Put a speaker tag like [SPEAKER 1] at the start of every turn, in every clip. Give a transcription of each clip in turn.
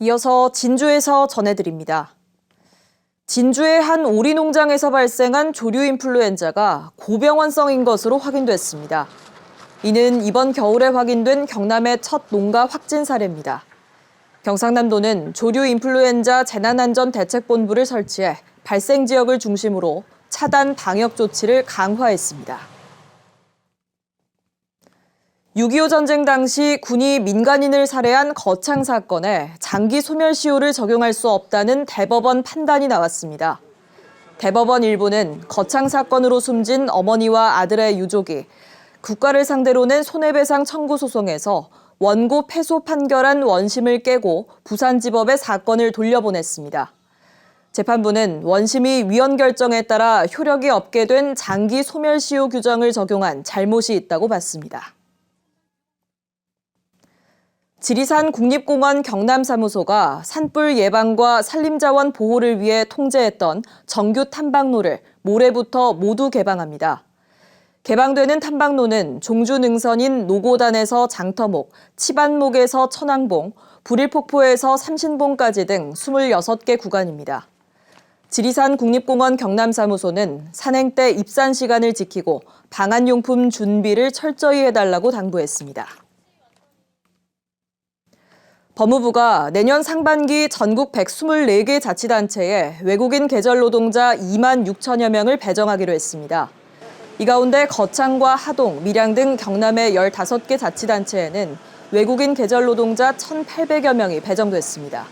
[SPEAKER 1] 이어서 진주에서 전해드립니다. 진주의 한 오리 농장에서 발생한 조류 인플루엔자가 고병원성인 것으로 확인됐습니다. 이는 이번 겨울에 확인된 경남의 첫 농가 확진 사례입니다. 경상남도는 조류 인플루엔자 재난안전대책본부를 설치해 발생 지역을 중심으로 차단 방역 조치를 강화했습니다. 6.25 전쟁 당시 군이 민간인을 살해한 거창 사건에 장기 소멸 시효를 적용할 수 없다는 대법원 판단이 나왔습니다. 대법원 일부는 거창 사건으로 숨진 어머니와 아들의 유족이 국가를 상대로 낸 손해배상 청구 소송에서 원고 패소 판결한 원심을 깨고 부산지법에 사건을 돌려보냈습니다. 재판부는 원심이 위헌 결정에 따라 효력이 없게 된 장기 소멸시효 규정을 적용한 잘못이 있다고 봤습니다. 지리산 국립공원 경남사무소가 산불 예방과 산림자원 보호를 위해 통제했던 정규 탐방로를 모레부터 모두 개방합니다. 개방되는 탐방로는 종주 능선인 노고단에서 장터목, 치반목에서 천왕봉, 불일폭포에서 삼신봉까지 등 26개 구간입니다. 지리산 국립공원 경남사무소는 산행 때 입산 시간을 지키고 방한용품 준비를 철저히 해달라고 당부했습니다. 법무부가 내년 상반기 전국 124개 자치단체에 외국인 계절 노동자 2만 6천여 명을 배정하기로 했습니다. 이 가운데 거창과 하동, 밀양 등 경남의 15개 자치단체에는 외국인 계절 노동자 1,800여 명이 배정됐습니다.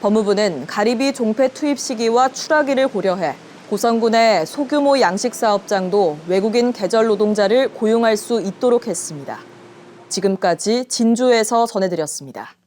[SPEAKER 1] 법무부는 가리비 종폐 투입 시기와 출하기를 고려해 고성군의 소규모 양식 사업장도 외국인 계절 노동자를 고용할 수 있도록 했습니다. 지금까지 진주에서 전해드렸습니다.